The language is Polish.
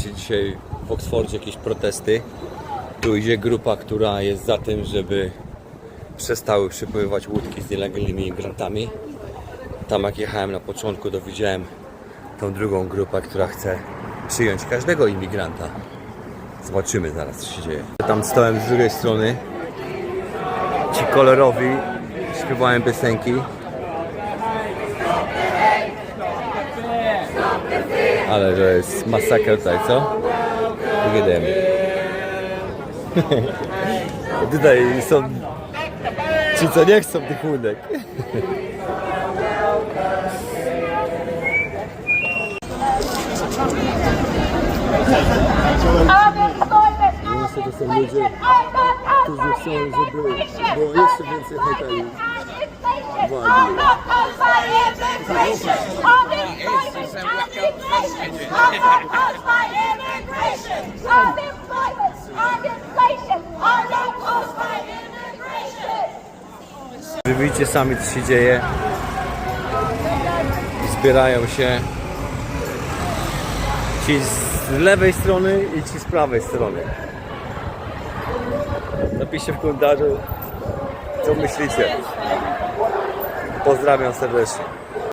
Zobaczcie, dzisiaj w Oksfordzie jakieś protesty. Tu idzie grupa, która jest za tym, żeby przestały przypływać łódki z nielegalnymi imigrantami. Tam jak jechałem na początku, to widziałem tą drugą grupę, która chce przyjąć każdego imigranta. Zobaczymy zaraz, co się dzieje. Tam stałem z drugiej strony. Ci kolorowi śpiewałem piosenki. Ale to jest masakra tutaj, co? Wygadajmy. tutaj są ci, co nie chcą tych łódek. Niestety są ludzie, którzy chcą, żeby było jeszcze więcej hoteli. Wy widzicie sami co się dzieje. Zbierają się ci z lewej strony i ci z prawej strony. Napiszcie w komentarzu co myślicie. Pozdrawiam serdecznie.